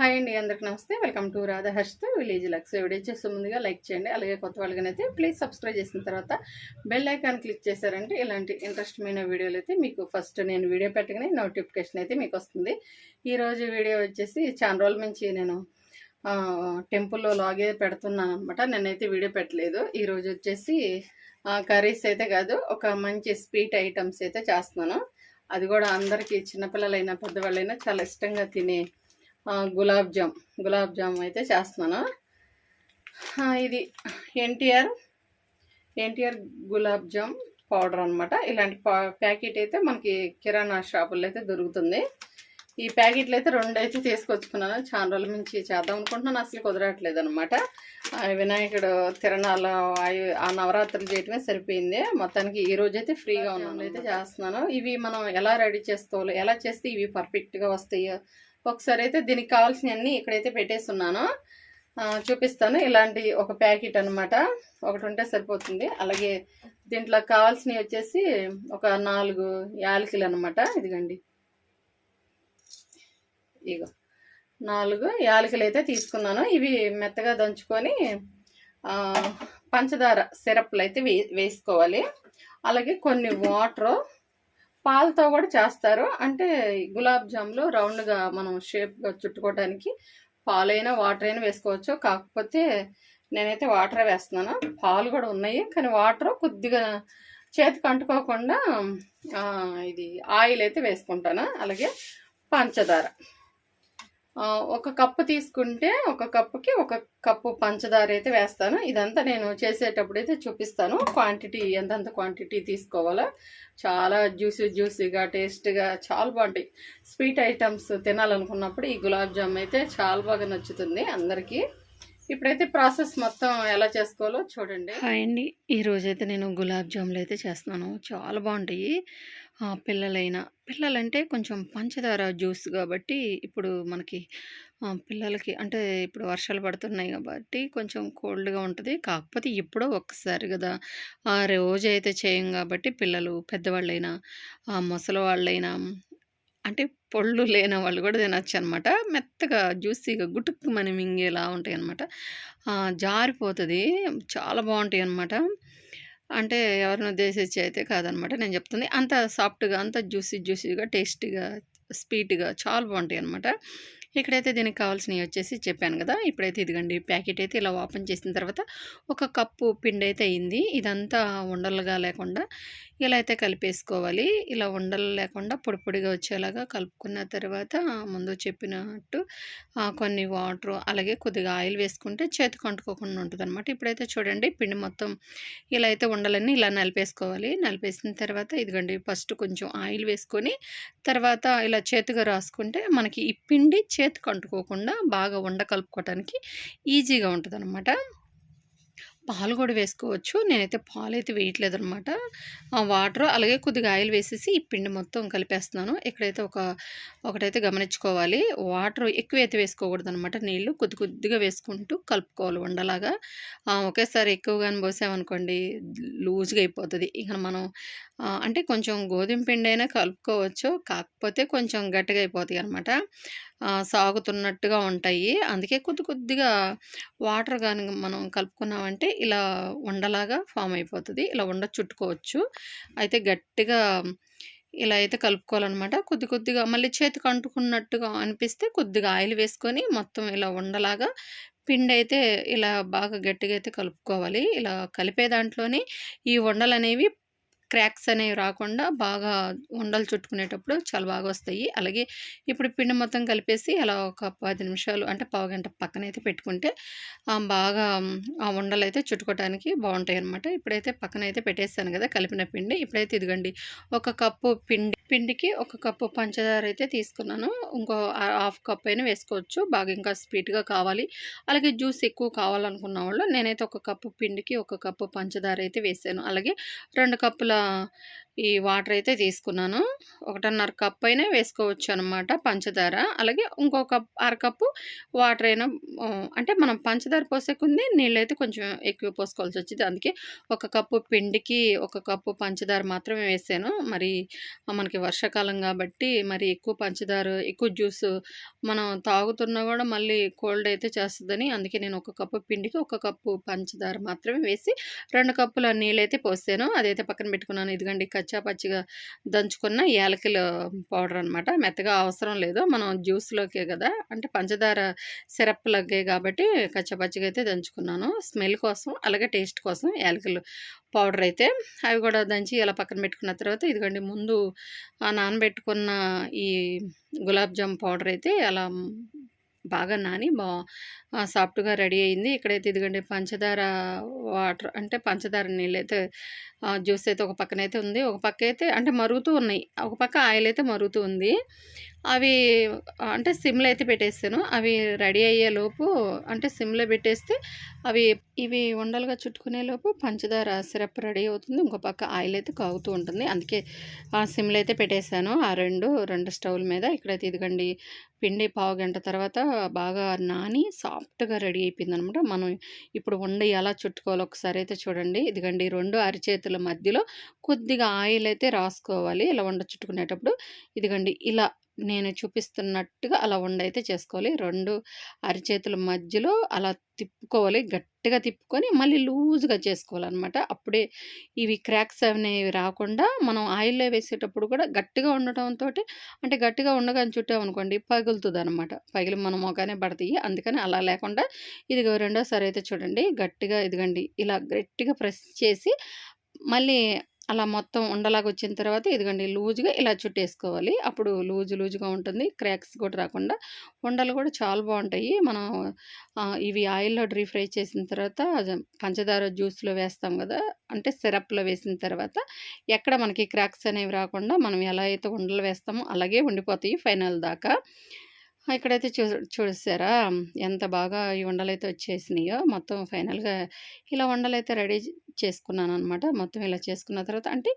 Hi అండి అందరికి నమస్తే. Welcome to Radha village lux. Video చేసే ముందుగా లైక్ చేయండి. అలాగే కొత్త వాళ్ళకనైతే ప్లీజ్ సబ్స్క్రైబ్ చేసిన తర్వాత బెల్ ఐకాన్ క్లిక్ చేశారంటే ఇలాంటి ఇంట్రెస్టమైన వీడియోలు అయితే మీకు ఫస్ట్ నేను వీడియో పెట్టగానే నోటిఫికేషన్ అయితే మీకు వస్తుంది. ఈరోజు వీడియో వచ్చేసి చాలా రోజుల నుంచి నేను టెంపుల్లో లాగే పెడుతున్నాను అనమాట నేనైతే వీడియో పెట్టలేదు. ఈరోజు వచ్చేసి కర్రీస్ అయితే కాదు ఒక మంచి స్వీట్ ఐటమ్స్ అయితే చేస్తున్నాను. అది కూడా అందరికీ చిన్నపిల్లలైనా పెద్దవాళ్ళైనా చాలా ఇష్టంగా తినే గులాబ్ జామ్. గులాబ్ జామ్ అయితే చేస్తున్నాను. ఇది ఎన్టీఆర్. ఎన్టీఆర్ గులాబ్ జామ్ పౌడర్ అనమాట ఇలాంటి పా ప్యాకెట్ అయితే మనకి కిరాణా షాపుల్లో అయితే దొరుకుతుంది. ఈ ప్యాకెట్లు అయితే రెండు అయితే తీసుకొచ్చుకున్నాను. చాలా రోజుల నుంచి చేద్దాం అనుకుంటున్నాను. అసలు కుదరట్లేదు అనమాట వినాయకుడు తిరణాలు అవి- ఆ నవరాత్రులు చేయటమే సరిపోయింది. మొత్తానికి ఈ రోజు అయితే ఫ్రీగా ఉన్నాను అయితే చేస్తున్నాను. ఇవి మనం ఎలా రెడీ చేసుకోవాలి ఎలా చేస్తే ఇవి పర్ఫెక్ట్గా వస్తాయో ఒకసారి అయితే దీనికి కావాల్సినవన్నీ ఇక్కడైతే పెట్టేస్తున్నాను. చూపిస్తాను. ఇలాంటి ఒక ప్యాకెట్ అనమాట ఒకటి ఉంటే సరిపోతుంది. అలాగే దీంట్లో కావాల్సినవి వచ్చేసి ఒక నాలుగు యాలకులు అనమాట ఇదిగండి. ఇగో నాలుగు యాలకులు అయితే తీసుకున్నాను. ఇవి మెత్తగా దంచుకొని పంచదార సిరప్లు అయితే వే వేసుకోవాలి. అలాగే కొన్ని వాటరు పాలతో కూడా చేస్తారు. అంటే గులాబ్ జామ్లో రౌండ్గా మనం షేప్గా చుట్టుకోవడానికి పాలైనా వాటర్ అయినా వేసుకోవచ్చు. కాకపోతే నేనైతే వాటర్ వేస్తున్నాను. పాలు కూడా ఉన్నాయి. కానీ వాటర్ కొద్దిగా చేతికి అంటుకోకుండా ఇది ఆయిల్ అయితే వేసుకుంటాను. అలాగే పంచదార. ఒక కప్పు తీసుకుంటే ఒక కప్పుకి ఒక కప్పు పంచదార అయితే వేస్తాను. ఇదంతా నేను చేసేటప్పుడు అయితే చూపిస్తాను. క్వాంటిటీ ఎంతంత క్వాంటిటీ తీసుకోవాలో చాలా జ్యూసీ జ్యూసీగా టేస్ట్గా చాలా బాగుంటాయి. స్వీట్ ఐటమ్స్ తినాలనుకున్నప్పుడు ఈ గులాబ్ జామ్ అయితే చాలా బాగా నచ్చుతుంది అందరికీ. ఇప్పుడైతే ప్రాసెస్ మొత్తం ఎలా చేసుకోవాలో చూడండి. హాయ్ అండి. ఈరోజైతే నేను గులాబ్ జాములు అయితే చేస్తున్నాను. చాలా బాగుంటాయి. పిల్లలైనా. పిల్లలంటే కొంచెం పంచదార జ్యూస్ కాబట్టి ఇప్పుడు మనకి పిల్లలకి అంటే ఇప్పుడు వర్షాలు పడుతున్నాయి కాబట్టి కొంచెం కోల్డ్గా ఉంటుంది. కాకపోతే ఎప్పుడో ఒక్కసారి కదా! ఆ రోజు అయితే చేయం కాబట్టి పిల్లలు పెద్దవాళ్ళైనా ముసలి వాళ్ళైనా అంటే పొళ్ళు లేని వాళ్ళు కూడా తినచ్చు అనమాట మెత్తగా జ్యూసీగా గుటుక్కు మనం మింగేలా ఉంటాయి అనమాట జారిపోతుంది. చాలా బాగుంటాయి అనమాట అంటే ఎవరిని ఉద్దేశించి అయితే కాదనమాట. నేను చెప్తుంది అంత సాఫ్ట్గా అంత జ్యూసీ జ్యూసీగా టేస్టీగా స్వీట్గా చాలా బాగుంటాయి అనమాట ఇక్కడైతే దీనికి కావాల్సినవి వచ్చేసి చెప్పాను కదా ఇప్పుడైతే ఇదిగండి ప్యాకెట్ అయితే ఇలా ఓపెన్ చేసిన తర్వాత ఒక కప్పు పిండి అయితే అయింది. ఇదంతా ఉండలుగా లేకుండా ఇలా అయితే కలిపేసుకోవాలి. ఇలా ఉండలు లేకుండా పొడిపొడిగా వచ్చేలాగా కలుపుకున్న తర్వాత ముందు చెప్పినట్టు కొన్ని వాటర్ అలాగే కొద్దిగా ఆయిల్ వేసుకుంటే చేతికి అంటుకోకుండా ఉంటుంది అనమాట ఇప్పుడైతే చూడండి పిండి మొత్తం ఇలా అయితే ఉండలన్నీ ఇలా నలిపేసుకోవాలి. నలిపేసిన తర్వాత ఇదిగండి ఫస్ట్ కొంచెం ఆయిల్ వేసుకొని తర్వాత ఇలా చేతిగా రాసుకుంటే మనకి ఈ పిండి చేతికి అంటుకోకుండా బాగా ఉండ కలుపుకోవటానికి ఈజీగా ఉంటుంది పాలు కూడా వేసుకోవచ్చు. నేనైతే పాలు అయితే వేయట్లేదు అనమాట వాటర్ అలాగే కొద్దిగా ఆయిల్ వేసేసి ఈ పిండి మొత్తం కలిపేస్తున్నాను. ఇక్కడైతే ఒక ఒకటైతే గమనించుకోవాలి. వాటర్ ఎక్కువ అయితే వేసుకోకూడదు అనమాట నీళ్ళు కొద్ది కొద్దిగా వేసుకుంటూ కలుపుకోవాలి ఉండలాగా. ఒకేసారి ఎక్కువగానే పోసామనుకోండి లూజ్గా అయిపోతుంది. ఇక మనం అంటే కొంచెం గోధుమ పిండి అయినా కలుపుకోవచ్చు. కాకపోతే కొంచెం గట్టిగా అయిపోతాయి అనమాట సాగుతున్నట్టుగా ఉంటాయి. అందుకే కొద్ది కొద్దిగా వాటర్ కానీ మనం కలుపుకున్నామంటే ఇలా ఉండలాగా ఫామ్ అయిపోతుంది. ఇలా ఉండ చుట్టుకోవచ్చు. అయితే గట్టిగా ఇలా అయితే కలుపుకోవాలన్నమాట. కొద్ది కొద్దిగా మళ్ళీ చేతికి అంటుకున్నట్టుగా అనిపిస్తే కొద్దిగా ఆయిల్ వేసుకొని మొత్తం ఇలా ఉండలాగా పిండి అయితే ఇలా బాగా గట్టిగా అయితే కలుపుకోవాలి. ఇలా కలిపే దాంట్లోనే ఈ వండలు అనేవి క్రాక్స్ అనేవి రాకుండా బాగా ఉండలు చుట్టుకునేటప్పుడు చాలా బాగా వస్తాయి. అలాగే ఇప్పుడు పిండి మొత్తం కలిపేసి అలా ఒక పది నిమిషాలు అంటే పావు గంట పక్కన అయితే పెట్టుకుంటే బాగా ఆ ఉండలు అయితే చుట్టుకోవడానికి బాగుంటాయి అనమాట ఇప్పుడైతే పక్కన అయితే పెట్టేస్తాను కదా కలిపిన పిండి. ఇప్పుడైతే ఇదిగండి ఒక కప్పు పిండి పిండికి ఒక కప్పు పంచదార అయితే తీసుకున్నాను. ఇంకో హాఫ్ కప్ అయినా వేసుకోవచ్చు. బాగా ఇంకా స్వీట్గా కావాలి. అలాగే జ్యూస్ ఎక్కువ కావాలనుకున్న వాళ్ళు నేనైతే ఒక కప్పు పిండికి ఒక కప్పు పంచదార అయితే వేసాను. అలాగే రెండు కప్పుల ఈ వాటర్ అయితే తీసుకున్నాను. ఒకటిన్నర కప్ అయినా వేసుకోవచ్చు అనమాట పంచదార. అలాగే ఇంకో కప్ అర కప్పు వాటర్ అయినా అంటే మనం పంచదార పోసేకుంది నీళ్ళైతే కొంచెం ఎక్కువ పోసుకోవాల్సి వచ్చింది. అందుకే ఒక కప్పు పిండికి ఒక కప్పు పంచదార మాత్రమే వేసాను. మరి మనకి వర్షాకాలం కాబట్టి మరి ఎక్కువ పంచదార ఎక్కువ జ్యూస్ మనం తాగుతున్నా కూడా మళ్ళీ కోల్డ్ అయితే చేస్తుందని అందుకే నేను ఒక కప్పు పిండికి ఒక కప్పు పంచదార మాత్రమే వేసి రెండు కప్పుల నీళ్ళైతే పోసాను. అదైతే పక్కన పెట్టుకున్నాను. ఇదిగండి కచ్చా పచ్చిగా దంచుకున్న యాలకుల పౌడర్ అనమాట మెత్తగా అవసరం లేదు. మనం జ్యూస్లోకే కదా. అంటే పంచదార సిరప్ లగ్గే కాబట్టి కచ్చా పచ్చిగా అయితే దంచుకున్నాను. స్మెల్ కోసం అలాగే టేస్ట్ కోసం యాలకులు పౌడర్ అయితే. అవి కూడా దంచి ఇలా పక్కన పెట్టుకున్న తర్వాత ఇదిగోండి ముందు ఆ నానబెట్టుకున్న ఈ గులాబ్ జామ్ పౌడర్ అయితే అలా బాగా నాని బా సాఫ్ట్గా రెడీ అయింది. ఇక్కడైతే ఇదిగండి పంచదార వాటర్ అంటే పంచదార నీళ్ళైతే జ్యూస్ అయితే ఒక పక్కన అయితే ఉంది. ఒక పక్క అయితే అంటే మరుగుతూ ఉన్నాయి. ఒక పక్క ఆయిల్ అయితే మరుగుతూ ఉంది. అవి అంటే సిమ్లో అయితే పెట్టేస్తాను. అవి రెడీ అయ్యేలోపు అంటే సిమ్లో పెట్టేస్తే అవి ఇవి ఉండలుగా చుట్టుకునేలోపు పంచదార సిరప్ రెడీ అవుతుంది. ఇంకో పక్క ఆయిల్ అయితే కాగుతూ ఉంటుంది. అందుకే ఆ సిమ్లో అయితే పెట్టేశాను ఆ రెండు రెండు స్టవ్ల మీద ఇక్కడైతే ఇదిగండి పిండి పావు గంట తర్వాత బాగా నాని సాఫ్ట్గా రెడీ అయిపోయింది అనమాట మనం ఇప్పుడు ఉండ ఎలా చుట్టుకోవాలో ఒకసారి అయితే చూడండి. ఇదిగండి రెండు అరిచేతుల మధ్యలో కొద్దిగా ఆయిల్ అయితే రాసుకోవాలి. ఇలా ఉండ చుట్టుకునేటప్పుడు ఇదిగండి ఇలా నేను చూపిస్తున్నట్టుగా అలా ఉండ అయితే చేసుకోవాలి. రెండు అరిచేతుల మధ్యలో అలా తిప్పుకోవాలి. గట్టిగా తిప్పుకొని మళ్ళీ లూజ్గా చేసుకోవాలన్నమాట. అప్పుడే ఇవి క్రాక్స్ అనేవి రాకుండా మనం ఆయిల్లో వేసేటప్పుడు కూడా గట్టిగా ఉండటంతో అంటే గట్టిగా ఉండగానే చుట్టామనుకోండి పగులుతుంది అనమాట పగిలి మన మొగానే పడతాయి. అందుకని అలా లేకుండా ఇది రెండోసారి అయితే చూడండి. గట్టిగా ఇదిగండి. ఇలా గట్టిగా ప్రెస్ చేసి మళ్ళీ అలా మొత్తం ఉండలాగా వచ్చిన తర్వాత ఇదిగండి లూజ్గా ఇలా చుట్టేసుకోవాలి. అప్పుడు లూజు లూజుగా ఉంటుంది. క్రాక్స్ కూడా రాకుండా ఉండలు కూడా చాలా బాగుంటాయి. మనం ఇవి ఆయిల్లో డ్రీ ఫ్రై చేసిన తర్వాత పంచదార జ్యూస్లో వేస్తాం కదా అంటే సిరప్లో వేసిన తర్వాత ఎక్కడ మనకి క్రాక్స్ అనేవి రాకుండా మనం ఎలా అయితే ఉండలు వేస్తామో అలాగే ఉండిపోతాయి ఫైనల్ దాకా. ఇక్కడైతే చూ చూసారా? ఎంత బాగా ఈ వండలైతే వచ్చేసినాయో. మొత్తం ఫైనల్గా ఇలా వండలైతే రెడీ చేసుకున్నాను అనమాట మొత్తం ఇలా చేసుకున్న తర్వాత అంటే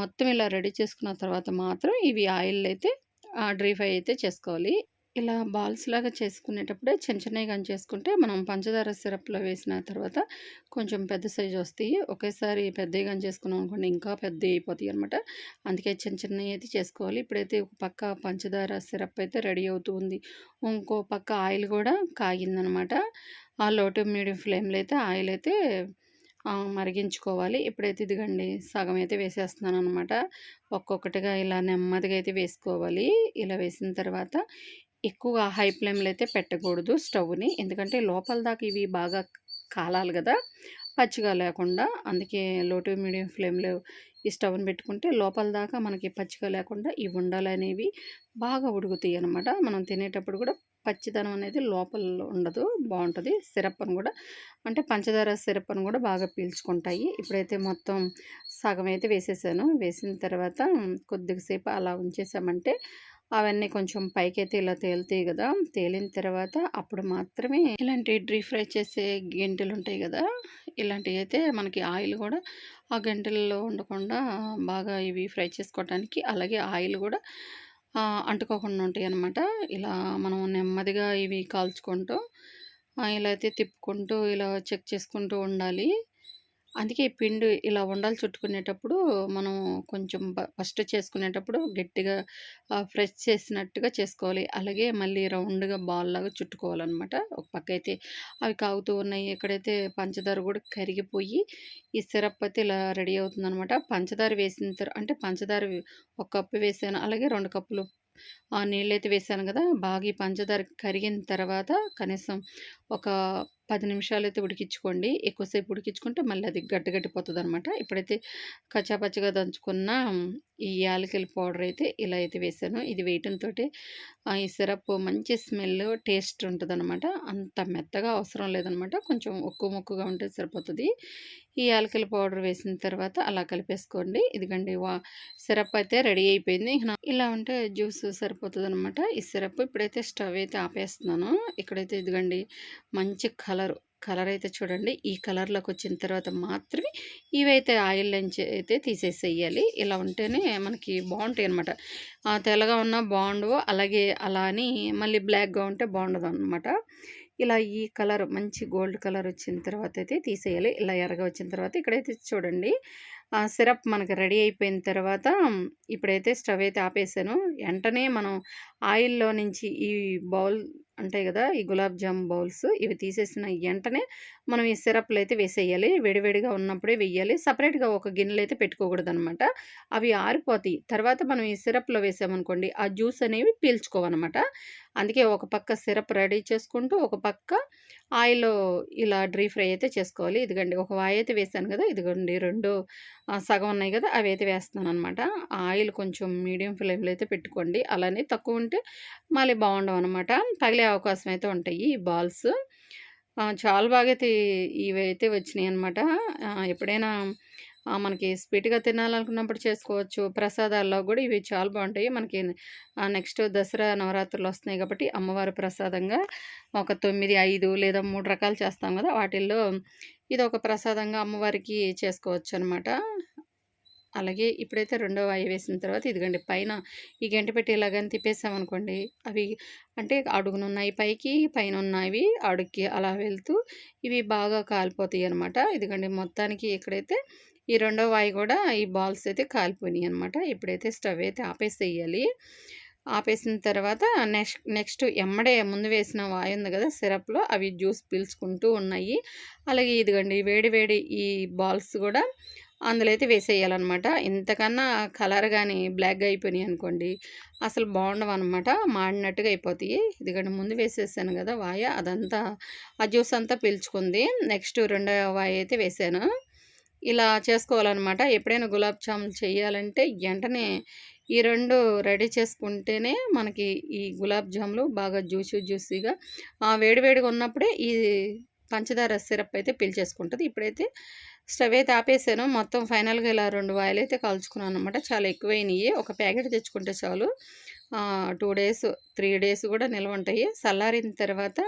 మొత్తం ఇలా రెడీ చేసుకున్న తర్వాత మాత్రం ఇవి ఆయిల్ అయితే డ్రీ ఫ్రై అయితే చేసుకోవాలి. ఇలా బాల్స్ లాగా చేసుకునేటప్పుడే చిన్న చిన్నవి కానీ చేసుకుంటే మనం పంచదార సిరప్లో వేసిన తర్వాత కొంచెం పెద్ద సైజు వస్తాయి. ఒకేసారి పెద్దవి కానీ చేసుకున్నాం అనుకోండి ఇంకా పెద్ద అయిపోతాయి అనమాట అందుకే చిన్న చిన్నవి అయితే చేసుకోవాలి. ఇప్పుడైతే ఒక పక్క పంచదార సిరప్ అయితే రెడీ అవుతుంది ఇంకో పక్క ఆయిల్ కూడా కాగిందనమాట ఆ లో టు మీడియం ఫ్లేమ్లో అయితే ఆయిల్ అయితే మరిగించుకోవాలి. ఇప్పుడైతే ఇదిగండి సగం అయితే వేసేస్తున్నాను అనమాట ఒక్కొక్కటిగా ఇలా నెమ్మదిగా అయితే వేసుకోవాలి. ఇలా వేసిన తర్వాత ఎక్కువ హై ఫ్లేమ్లో అయితే పెట్టకూడదు స్టవ్ని. ఎందుకంటే లోపల దాకా ఇవి బాగా కాలాలి కదా పచ్చిగా లేకుండా. అందుకే లో టు మీడియం ఫ్లేమ్లో ఈ స్టవ్ని పెట్టుకుంటే లోపల దాకా మనకి పచ్చిగా లేకుండా ఈ ఉండాలనేవి బాగా ఉడుకుతాయి అనమాట మనం తినేటప్పుడు కూడా పచ్చిదనం అనేది లోపల ఉండదు బాగుంటుంది. సిరప్ అని కూడా అంటే పంచదార సిరప్ అని కూడా బాగా పీల్చుకుంటాయి. ఇప్పుడైతే మొత్తం సగం అయితే వేసేసాను. వేసిన తర్వాత కొద్దిగా సేపు అలా ఉంచేసామంటే అవన్నీ కొంచెం పైకైతే ఇలా తేలుతాయి కదా. తేలిన తర్వాత అప్పుడు మాత్రమే ఇలాంటి డీ ఫ్రై చేసే గింటెలు ఉంటాయి కదా. ఇలాంటివి అయితే మనకి ఆయిల్ కూడా ఆ గంటెల్లో ఉండకుండా బాగా ఇవి ఫ్రై చేసుకోవడానికి అలాగే ఆయిల్ కూడా అంటుకోకుండా ఉంటాయి అన్నమాట. ఇలా మనం నెమ్మదిగా ఇవి కాల్చుకుంటూ ఇలా అయితే తిప్పుకుంటూ ఇలా చెక్ చేసుకుంటూ ఉండాలి. అందుకే పిండి ఇలా ఉండాలి చుట్టుకునేటప్పుడు మనం కొంచెం ఫస్ట్ చేసుకునేటప్పుడు గట్టిగా ఫ్రెష్ చేసినట్టుగా చేసుకోవాలి. అలాగే మళ్ళీ రౌండ్గా బాల్ లాగా చుట్టుకోవాలన్నమాట. ఒక పక్క అయితే అవి కాగుతూ ఉన్నాయి ఎక్కడైతే పంచదార కూడా కరిగిపోయి ఈ సిరప్ అయితే ఇలా రెడీ అవుతుందనమాట పంచదార వేసిన తర్వాత అంటే పంచదార ఒక కప్పు వేసాను అలాగే రెండు కప్పులు ఆ నీళ్ళు అయితే వేసాను కదా బాగా ఈ పంచదార కరిగిన తర్వాత కనీసం ఒక పది నిమిషాలు అయితే ఉడికించుకోండి ఎక్కువసేపు ఉడికించుకుంటే మళ్ళీ అది గట్టి అనమాట ఇప్పుడైతే కచ్చాపచ్చిగా దంచుకున్న ఈ యాలకుల పౌడర్ అయితే ఇలా అయితే వేసాను. ఇది వేయటంతో ఈ సిరప్ మంచి స్మెల్ టేస్ట్ ఉంటుంది అనమాట అంత మెత్తగా అవసరం లేదనమాట కొంచెం ఉక్కు ముక్కుగా ఉంటే సరిపోతుంది. ఈ యాలకుల పౌడర్ వేసిన తర్వాత అలా కలిపేసుకోండి. ఇదిగండి వా సిరప్ అయితే రెడీ అయిపోయింది. ఇలా ఉంటే జ్యూస్ సరిపోతుంది అనమాట ఈ సిరప్ ఇప్పుడైతే స్టవ్ అయితే ఆపేస్తున్నాను. ఇక్కడైతే ఇదిగండి మంచి కలర్. కలర్ అయితే చూడండి. ఈ కలర్లోకి వచ్చిన తర్వాత మాత్రమే ఇవైతే ఆయిల్ నుంచి అయితే తీసేసేయాలి. ఇలా ఉంటేనే మనకి బాగుంటాయి అనమాట తెల్లగా ఉన్నా బాగుండవు. అలాగే అలా అని మళ్ళీ బ్లాక్గా ఉంటే బాగుండదు అనమాట ఇలా ఈ కలర్ మంచి గోల్డ్ కలర్ వచ్చిన తర్వాత అయితే తీసేయాలి. ఇలా ఎర్రగా వచ్చిన తర్వాత ఇక్కడైతే చూడండి. ఆ సిరప్ మనకి రెడీ అయిపోయిన తర్వాత ఇప్పుడైతే స్టవ్ అయితే ఆపేసాను. వెంటనే మనం ఆయిల్లో నుంచి ఈ బౌల్ ఉంటాయి కదా ఈ గులాబ్ జామ్ బౌల్స్. ఇవి తీసేసిన వెంటనే మనం ఈ సిరప్లు అయితే వేసేయాలి. వేడివేడిగా ఉన్నప్పుడే వేయాలి. సపరేట్గా ఒక గిన్నెలు అయితే పెట్టుకోకూడదు అనమాట అవి ఆరిపోతాయి. తర్వాత మనం ఈ సిరప్లో వేసామనుకోండి ఆ జ్యూస్ అనేవి పీల్చుకోవన్నమాట అందుకే ఒక పక్క సిరప్ రెడీ చేసుకుంటూ ఒక పక్క ఆయిల్ ఇలా డ్రీ ఫ్రై అయితే చేసుకోవాలి. ఇదిగండి ఒక వాయి అయితే వేసాను కదా ఇదిగోండి రెండు సగం ఉన్నాయి కదా అవి అయితే వేస్తున్నాను అనమాట ఆయిల్ కొంచెం మీడియం ఫ్లేమ్లో అయితే పెట్టుకోండి. అలానే తక్కువ ఉంటే మళ్ళీ బాగుండవు అనమాట తగిలే అవకాశం అయితే ఉంటాయి ఈ బాల్స్. చాలా బాగా అయితే ఇవి అయితే వచ్చినాయి అనమాట ఎప్పుడైనా మనకి స్వీట్గా తినాలనుకున్నప్పుడు చేసుకోవచ్చు. ప్రసాదాల్లో కూడా ఇవి చాలా బాగుంటాయి. మనకి నెక్స్ట్ దసరా నవరాత్రులు వస్తున్నాయి కాబట్టి అమ్మవారి ప్రసాదంగా ఒక తొమ్మిది ఐదు లేదా మూడు రకాలు చేస్తాం కదా! వాటిల్లో ఇది ఒక ప్రసాదంగా అమ్మవారికి చేసుకోవచ్చు అనమాట అలాగే ఇప్పుడైతే రెండో వాయి వేసిన తర్వాత ఇదిగండి పైన ఈ గంట పెట్టి ఇలాగని తిప్పేసామనుకోండి అవి అంటే అడుగునున్నాయి పైకి పైన ఉన్నవి అడుగుకి అలా వెళ్తూ ఇవి బాగా కాలిపోతాయి అనమాట ఇదిగండి మొత్తానికి ఇక్కడైతే ఈ రెండో వాయి కూడా ఈ బాల్స్ అయితే కాలిపోయినాయి అనమాట ఇప్పుడైతే స్టవ్ అయితే ఆపేసేయాలి. ఆపేసిన తర్వాత నెక్స్ట్ నెక్స్ట్ ఎమ్మడే ముందు వేసిన వాయి ఉంది కదా సిరప్లో అవి జ్యూస్ పీల్చుకుంటూ ఉన్నాయి. అలాగే ఇదిగండి వేడి వేడి ఈ బాల్స్ కూడా అందులో అయితే వేసేయాలన్నమాట. ఇంతకన్నా కలర్ కానీ బ్లాక్గా అయిపోయినాయి అనుకోండి అసలు బాగుండవు అనమాట మాడినట్టుగా అయిపోతాయి. ఇదిగండి ముందు వేసేసాను కదా వాయ అదంతా ఆ జ్యూస్ అంతా పీల్చుకుంది. నెక్స్ట్ రెండో వాయ అయితే వేసాను. ఇలా చేసుకోవాలన్నమాట. ఎప్పుడైనా గులాబ్ జాములు చేయాలంటే వెంటనే ఈ రెండు రెడీ చేసుకుంటేనే మనకి ఈ గులాబ్ జాములు బాగా జ్యూసీ జ్యూసీగా వేడివేడిగా ఉన్నప్పుడే ఈ పంచదార సిరప్ అయితే పీల్చేసుకుంటుంది ఇప్పుడైతే స్టవ్ అయితే ఆపేసాను. మొత్తం ఫైనల్గా ఇలా రెండు వాయిల్ అయితే కాల్చుకున్నాను అనమాట చాలా ఎక్కువైనాయి. ఒక ప్యాకెట్ తెచ్చుకుంటే చాలు. టూ డేస్ త్రీ డేస్ కూడా నిల్వ ఉంటాయి చల్లారిన తర్వాత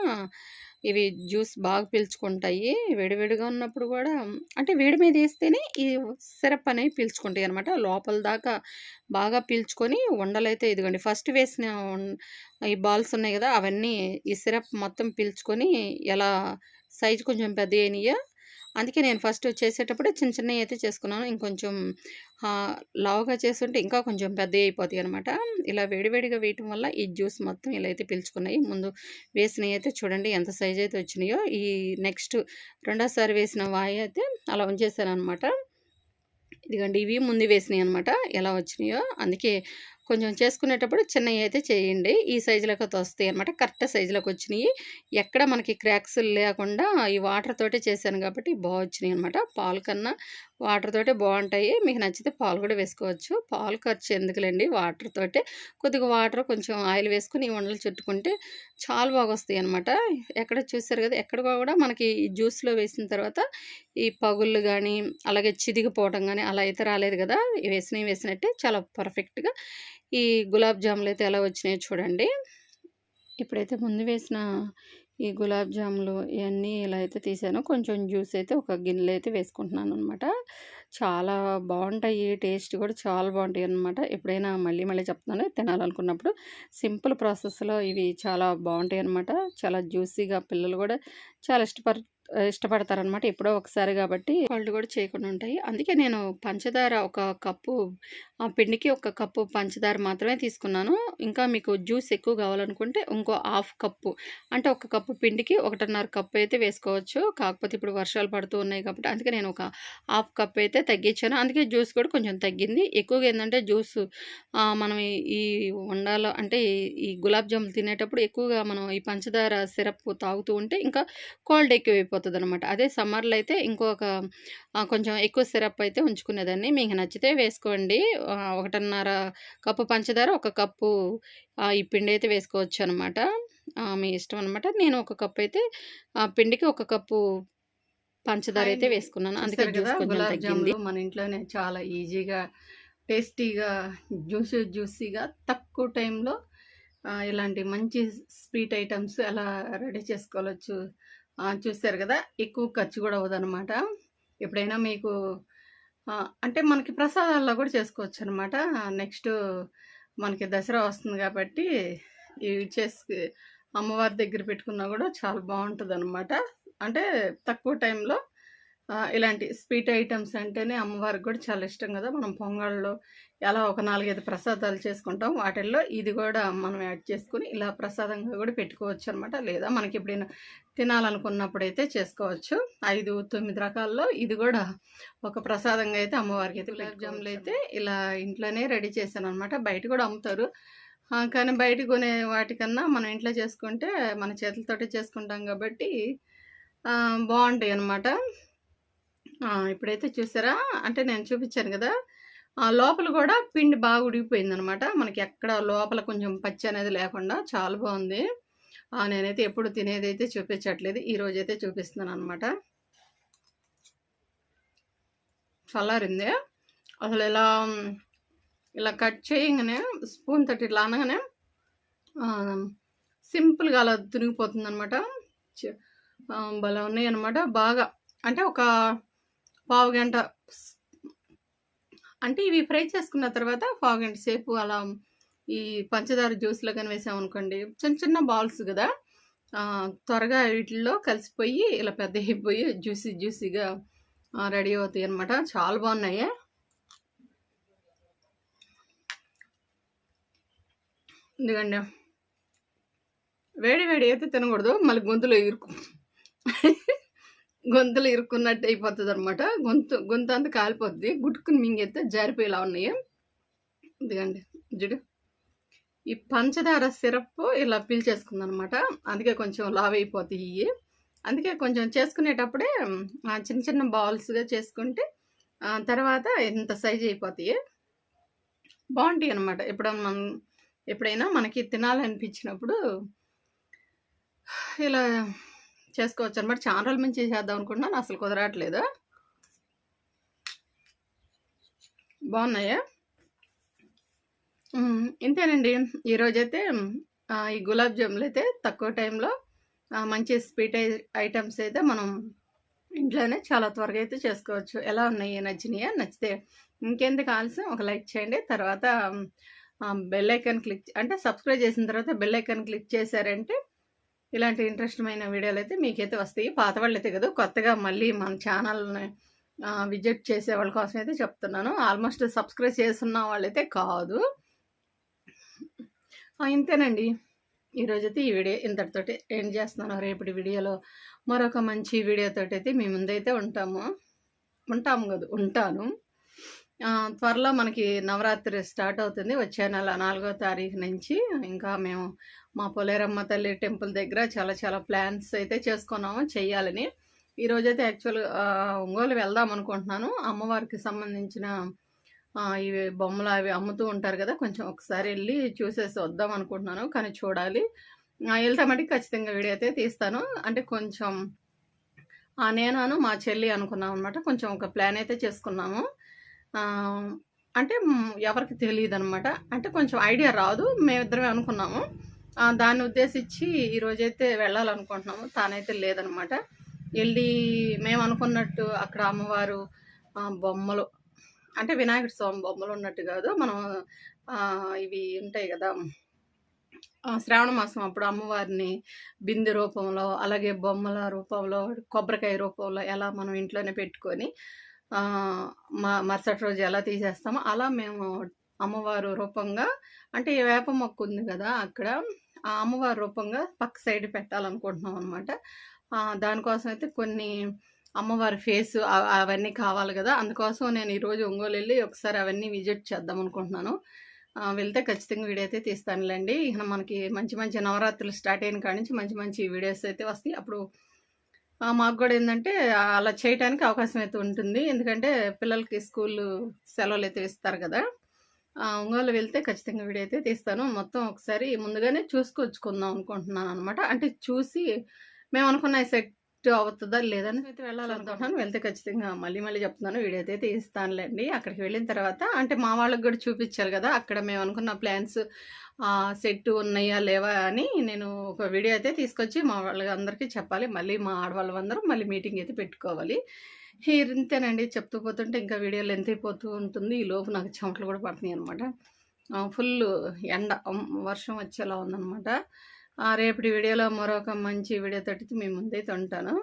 ఇవి జ్యూస్ బాగా పీల్చుకుంటాయి. వేడివేడిగా ఉన్నప్పుడు కూడా అంటే వేడి మీద వేస్తేనే ఈ సిరప్ అనేవి పీల్చుకుంటాయి అనమాట లోపల దాకా బాగా పీల్చుకొని ఉండలైతే ఇదిగోండి. ఫస్ట్ వేసిన ఈ బాల్స్ ఉన్నాయి కదా అవన్నీ ఈ సిరప్ మొత్తం పీల్చుకొని ఎలా సైజు కొంచెం పెద్ద అయినాయో అందుకే నేను ఫస్ట్ చేసేటప్పుడు చిన్న చిన్నవి అయితే చేసుకున్నాను. ఇంకొంచెం లావుగా చేస్తుంటే ఇంకా కొంచెం పెద్ద అయిపోతాయి అనమాట ఇలా వేడివేడిగా వేయటం వల్ల ఈ జ్యూస్ మొత్తం ఇలా అయితే పీల్చుకున్నాయి. ముందు వేసినవి అయితే చూడండి ఎంత సైజ్ అయితే వచ్చినాయో. ఈ నెక్స్ట్ రెండోసారి వేసిన వాయి అయితే అలా ఉంచేసాను అనమాట ఇదిగోండి ఇవి ముందు వేసినాయి అనమాట ఎలా వచ్చినాయో. అందుకే కొంచెం చేసుకునేటప్పుడు చిన్నవి అయితే చేయండి. ఈ సైజులోకి వస్తాయి అనమాట కరెక్ట్ సైజులోకి వచ్చినాయి. ఎక్కడ మనకి క్రాక్స్ లేకుండా ఈ వాటర్ తోటే చేశాను కాబట్టి బాగా వచ్చినాయి అనమాట పాలు కన్నా వాటర్ తోటే బాగుంటాయి. మీకు నచ్చితే పాలు కూడా వేసుకోవచ్చు. పాలు ఖర్చు ఎందుకులేండి? వాటర్ తోటే. కొద్దిగా వాటర్ కొంచెం ఆయిల్ వేసుకుని వండలు చుట్టుకుంటే చాలా బాగా వస్తాయి అనమాట ఎక్కడ చూసారు కదా ఎక్కడ కూడా మనకి ఈ జ్యూస్లో వేసిన తర్వాత ఈ పగుళ్ళు కానీ అలాగే చిదిగిపోవడం కానీ అలా అయితే రాలేదు కదా. వేసినవి వేసినట్టే చాలా పర్ఫెక్ట్గా ఈ గులాబ్ జాములు అయితే ఎలా వచ్చినాయో చూడండి. ఇప్పుడైతే ముందు వేసిన ఈ గులాబ్ జాములు ఇవన్నీ ఇలా అయితే తీసాను. కొంచెం జ్యూస్ అయితే ఒక గిన్నెలో అయితే వేసుకుంటున్నాను అనమాట చాలా బాగుంటాయి టేస్ట్ కూడా చాలా బాగుంటాయి అనమాట ఎప్పుడైనా మళ్ళీ మళ్ళీ చెప్తున్నాను తినాలనుకున్నప్పుడు సింపుల్ ప్రాసెస్లో ఇవి చాలా బాగుంటాయి అనమాట చాలా జ్యూసీగా పిల్లలు కూడా చాలా ఇష్టపడ ఇష్టపడతారనమాట ఎప్పుడో ఒకసారి కాబట్టి వాళ్ళు కూడా చేయకుండా ఉంటాయి. అందుకే నేను పంచదార ఒక కప్పు ఆ పిండికి ఒక కప్పు పంచదార మాత్రమే తీసుకున్నాను. ఇంకా మీకు జ్యూస్ ఎక్కువ కావాలనుకుంటే ఇంకో హాఫ్ కప్పు అంటే ఒక కప్పు పిండికి ఒకటిన్నర కప్పు అయితే వేసుకోవచ్చు. కాకపోతే ఇప్పుడు వర్షాలు పడుతూ ఉన్నాయి కాబట్టి అందుకే నేను ఒక హాఫ్ కప్ అయితే తగ్గించాను. అందుకే జ్యూస్ కూడా కొంచెం తగ్గింది. ఎక్కువగా ఏంటంటే జ్యూస్ మనం ఈ ఉండాలో అంటే ఈ గులాబ్ జాములు తినేటప్పుడు ఎక్కువగా మనం ఈ పంచదార సిరప్ తాగుతూ ఉంటే ఇంకా కోల్డ్ ఎక్కువైపోతుంది. అనమాట అదే సమ్మర్లో అయితే ఇంకొక కొంచెం ఎక్కువ సిరప్ అయితే ఉంచుకునేదాన్ని. మీకు నచ్చితే వేసుకోండి. ఒకటిన్నర కప్పు పంచదార ఒక కప్పు ఈ పిండి అయితే వేసుకోవచ్చు అనమాట మీ ఇష్టం అనమాట నేను ఒక కప్పు అయితే పిండికి ఒక కప్పు పంచదార అయితే వేసుకున్నాను. అందుకే జ్యూస్ కొంచెం తగ్గింది. మన ఇంట్లోనే చాలా ఈజీగా టేస్టీగా జ్యూసీ జ్యూసీగా తక్కువ టైంలో ఇలాంటి మంచి స్వీట్ ఐటమ్స్ ఎలా రెడీ చేసుకోవచ్చు చూశారు కదా ఎక్కువ ఖర్చు కూడా అవ్వదనమాట ఎప్పుడైనా మీకు అంటే మనకి ప్రసాదాల్లో కూడా చేసుకోవచ్చు అనమాట నెక్స్ట్ మనకి దసరా వస్తుంది కాబట్టి ఇవి చేసి అమ్మవారి దగ్గర పెట్టుకున్నా కూడా చాలా బాగుంటుంది అనమాట అంటే తక్కువ టైంలో ఇలాంటి స్వీట్ ఐటమ్స్ అంటేనే అమ్మవారికి కూడా చాలా ఇష్టం కదా. మనం పొంగళ్ళు ఎలా ఒక నాలుగైదు ప్రసాదాలు చేసుకుంటాం వాటిల్లో ఇది కూడా మనం యాడ్ చేసుకుని ఇలా ప్రసాదంగా కూడా పెట్టుకోవచ్చు అనమాట లేదా మనకి ఎప్పుడైనా తినాలనుకున్నప్పుడు అయితే చేసుకోవచ్చు. ఐదు తొమ్మిది రకాల్లో ఇది కూడా ఒక ప్రసాదంగా అయితే అమ్మవారికి అయితే గులాబ్ జాములు అయితే ఇలా ఇంట్లోనే రెడీ చేశాను అనమాట బయట కూడా అమ్ముతారు. కానీ బయట కొనే వాటికన్నా మనం ఇంట్లో చేసుకుంటే మన చేతులతోటి చేసుకుంటాం కాబట్టి బాగుంటాయి అనమాట ఇప్పుడైతే చూసారా? అంటే నేను చూపించాను కదా? లోపల కూడా పిండి బాగా ఉడిగిపోయిందనమాట మనకి ఎక్కడ లోపల కొంచెం పచ్చి అనేది లేకుండా చాలా బాగుంది. నేనైతే ఎప్పుడు తినేది అయితే చూపించట్లేదు. ఈ అయితే చూపిస్తున్నాను అనమాట. చల్లారింది. అసలు ఇలా ఇలా కట్ చేయగానే స్పూన్ తట్టి ఇట్లా అనగానే సింపుల్గా అలా తునిగిపోతుంది అనమాట భలే ఉన్నాయి అనమాట బాగా అంటే ఒక పావు గంట అంటే ఇవి ఫ్రై చేసుకున్న తర్వాత పావు గంట సేపు అలా ఈ పంచదార జ్యూస్లో కానీ వేసామనుకోండి చిన్న చిన్న బాల్స్ కదా త్వరగా వీటిల్లో కలిసిపోయి ఇలా పెద్ద అయిపోయి జ్యూసీ జ్యూసీగా రెడీ అవుతాయి అనమాట చాలా బాగున్నాయి. ఎందుకండి వేడి వేడి అయితే తినకూడదు మళ్ళీ గొంతులో ఇరుకు. గొంతులు ఇరుక్కున్నట్టు అయిపోతుంది అనమాట గొంతు గొంతు అంతా కాలిపోద్ది. గుట్టుకుని మింగేస్తే జారిపోయేలా ఉన్నాయి. ఇదిగండి జుడు ఈ పంచదార సిరప్ ఇలా పీల్చేసుకుందనమాట అందుకే కొంచెం లావ్ అయిపోతాయి ఇవి అందుకే కొంచెం చేసుకునేటప్పుడే చిన్న చిన్న బౌల్స్గా చేసుకుంటే తర్వాత ఇంత సైజ్ అయిపోతాయి. బాగుంటాయి అనమాట ఎప్పుడైనా మనం ఎప్పుడైనా మనకి తినాలనిపించినప్పుడు ఇలా చేసుకోవచ్చు అనమాట చాలా రోజుల నుంచి చేద్దాం అనుకుంటున్నాను అసలు కుదరట్లేదు. బాగున్నాయా? ఇంతేనండి. ఈరోజైతే ఈ గులాబ్ జాములు అయితే తక్కువ టైంలో మంచి స్వీట్ ఐటమ్స్ అయితే మనం ఇంట్లోనే చాలా త్వరగా అయితే చేసుకోవచ్చు. ఎలా ఉన్నాయి? నచ్చినాయా? నచ్చితే ఇంకెందుకు ఆలస్యం? ఒక లైక్ చేయండి. తర్వాత బెల్ ఐకాన్ క్లిక్ అంటే సబ్స్క్రైబ్ చేసిన తర్వాత బెల్ ఐకాన్ క్లిక్ చేశారంటే ఇలాంటి ఇంట్రెస్టమైన వీడియోలు అయితే మీకైతే వస్తాయి. పాత వాళ్ళు అయితే కదా కొత్తగా మళ్ళీ మన ఛానల్ని విజిట్ చేసే వాళ్ళ కోసం అయితే చెప్తున్నాను. ఆల్మోస్ట్ సబ్స్క్రైబ్ చేస్తున్న వాళ్ళైతే కాదు. ఇంతేనండి. ఈరోజైతే ఈ వీడియో ఇంతటితోటి ఏం చేస్తున్నాను. రేపటి వీడియోలో మరొక మంచి వీడియోతోటి అయితే మీ ముందైతే ఉంటాము. ఉంటాము కదా ఉంటాను. త్వరలో మనకి నవరాత్రి స్టార్ట్ అవుతుంది. వచ్చే నెల నాలుగో తారీఖు నుంచి. ఇంకా మేము మా పొలేరమ్మ తల్లి టెంపుల్ దగ్గర చాలా చాలా ప్లాన్స్ అయితే చేసుకున్నాము చెయ్యాలని. ఈరోజైతే అయితే యాక్చువల్ ఒంగోలు వెళ్దాం అనుకుంటున్నాను. అమ్మవారికి సంబంధించిన ఇవి బొమ్మలు అవి అమ్ముతూ ఉంటారు కదా కొంచెం ఒకసారి వెళ్ళి చూసేసి వద్దాం అనుకుంటున్నాను కానీ చూడాలి. వెళ్తామంటే ఖచ్చితంగా వీడియో అయితే తీస్తాను. అంటే కొంచెం నేను నేనాను మా చెల్లి అనుకున్నాం అనమాట కొంచెం ఒక ప్లాన్ అయితే చేసుకున్నాము. అంటే ఎవరికి తెలియదు అనమాట అంటే కొంచెం ఐడియా రాదు మేమిద్దరమే అనుకున్నాము. దాన్ని ఉద్దేశించి ఈరోజైతే వెళ్ళాలనుకుంటున్నాము. తానైతే లేదనమాట. వెళ్ళి మేము అనుకున్నట్టు అక్కడ అమ్మవారు బొమ్మలు అంటే వినాయకుడి స్వామి బొమ్మలు ఉన్నట్టు కాదు. మనం ఇవి ఉంటాయి కదా శ్రావణ మాసం అప్పుడు అమ్మవారిని బిందె రూపంలో అలాగే బొమ్మల రూపంలో కొబ్బరికాయ రూపంలో ఎలా మనం ఇంట్లోనే పెట్టుకొని మా మరుసటి రోజు ఎలా తీసేస్తామో అలా మేము అమ్మవారు రూపంగా అంటే వేప మొక్క ఉంది కదా అక్కడ ఆ అమ్మవారి రూపంగా పక్క సైడ్ పెట్టాలనుకుంటున్నాం అనమాట దానికోసం అయితే కొన్ని అమ్మవారి ఫేస్ అవన్నీ కావాలి కదా. అందుకోసం నేను ఈరోజు ఒంగోలు వెళ్ళి ఒకసారి అవన్నీ విజిట్ చేద్దాం అనుకుంటున్నాను. వెళ్తే ఖచ్చితంగా వీడియో అయితే తీస్తానులేండి. మనకి మంచి మంచి నవరాత్రులు స్టార్ట్ అయిన కాడి నుంచి మంచి మంచి వీడియోస్ అయితే వస్తాయి. అప్పుడు మాకు కూడా ఏంటంటే అలా చేయడానికి అవకాశం అయితే ఉంటుంది. ఎందుకంటే పిల్లలకి స్కూల్ సెలవులు అయితే ఇస్తారు కదా. ఒంగోలు వెళ్తే ఖచ్చితంగా వీడియో అయితే తీస్తాను. మొత్తం ఒకసారి ముందుగానే చూసుకొచ్చుకుందాం అనుకుంటున్నాను అనమాట అంటే చూసి మేము అనుకున్న సెట్ అవుతుందా లేదని అయితే వెళ్ళాలనుకుంటున్నాను వెళ్తే ఖచ్చితంగా మళ్ళీ మళ్ళీ చెప్తున్నాను. వీడియో అయితే తీస్తానులేండి. అక్కడికి వెళ్ళిన తర్వాత అంటే మా వాళ్ళకి కూడా చూపించారు కదా. అక్కడ మేము అనుకున్న ప్లాన్స్ సెట్ ఉన్నాయా లేవా అని నేను ఒక వీడియో అయితే తీసుకొచ్చి మా వాళ్ళకి అందరికీ చెప్పాలి. మళ్ళీ మా ఆడవాళ్ళందరూ మళ్ళీ మీటింగ్ అయితే పెట్టుకోవాలి. ఇంతేనండి చెప్తూ పోతుంటే ఇంకా వీడియో లెంత్ అయిపోతూ ఉంటుంది. ఈ లోపు నాకు చెమటలు కూడా పడుతున్నాయి అనమాట ఫుల్ ఎండ వర్షం వచ్చేలా ఉందన్నమాట. రేపటి వీడియోలో మరొక మంచి వీడియో తట్టితే మీ ముందైతే ఉంటాను.